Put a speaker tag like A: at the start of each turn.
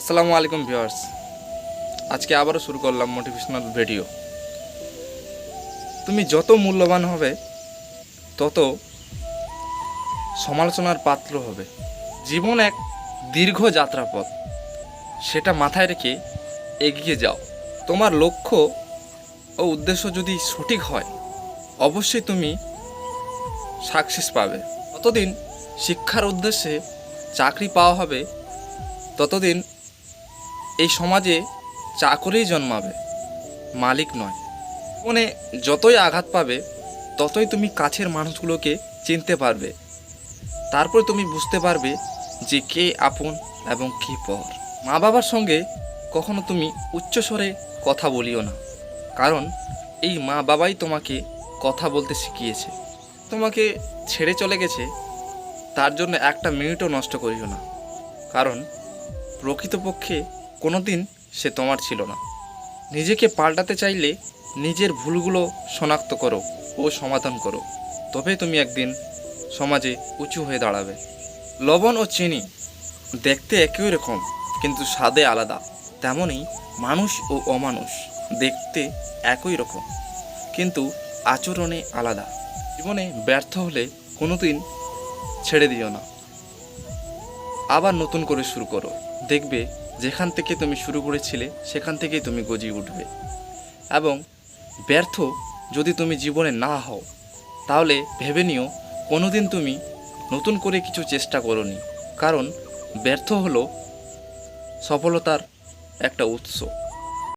A: আসসালামু আলাইকুম ভিউয়ার্স। আজকে আবারও শুরু করলাম মোটিভেশনাল ভিডিও তুমি যত মূল্যবান হবে, তত সমালোচনার পাত্র হবে। জীবন এক দীর্ঘ যাত্রাপথ। সেটা মাথায় রেখে এগিয়ে যাও। তোমার লক্ষ্য ও উদ্দেশ্য যদি সঠিক হয়, অবশ্যই তুমি সাকসেস পাবে। ততদিন শিক্ষার উদ্দেশ্যে চাকরি পাওয়া হবে, ততদিন এই সমাজে চাকরেই জন্মাবে, মালিক নয়। মনে যতই আঘাত পাবে, ততই তুমি কাছের মানুষগুলোকে চিনতে পারবে। তারপর তুমি বুঝতে পারবে যে কে আপন এবং কে পর। মা বাবার সঙ্গে কখনো তুমি উচ্চস্বরে কথা বলিও না, কারণ এই মা বাবাই তোমাকে কথা বলতে শিখিয়েছে। তোমাকে ছেড়ে চলে গেছে, তার জন্য একটা মিনিটও নষ্ট করিও না, কারণ প্রকৃতপক্ষে কোনো দিন সে তোমার ছিল না। নিজেকে পাল্টাতে চাইলে নিজের ভুলগুলো শনাক্ত করো ও সমাধান করো। তবে তুমি একদিন সমাজে উঁচু হয়ে দাঁড়াবে। লবণ ও চিনি দেখতে একই রকম, কিন্তু স্বাদে আলাদা। তেমনই মানুষ ও অমানুষ দেখতে একই রকম, কিন্তু আচরণে আলাদা। জীবনে ব্যর্থ হলে কোনোদিন ছেড়ে দিও না। আবার নতুন করে শুরু করো। দেখবে যেখান থেকে তুমি শুরু করেছিলে, সেখান থেকেই তুমি গজিয়ে উঠবে। এবং ব্যর্থ যদি তুমি জীবনে না হও, তাহলে ভেবে নিও, কোনোদিন তুমি নতুন করে কিছু চেষ্টা করনি। কারণ ব্যর্থ হলো সফলতার একটা উৎস।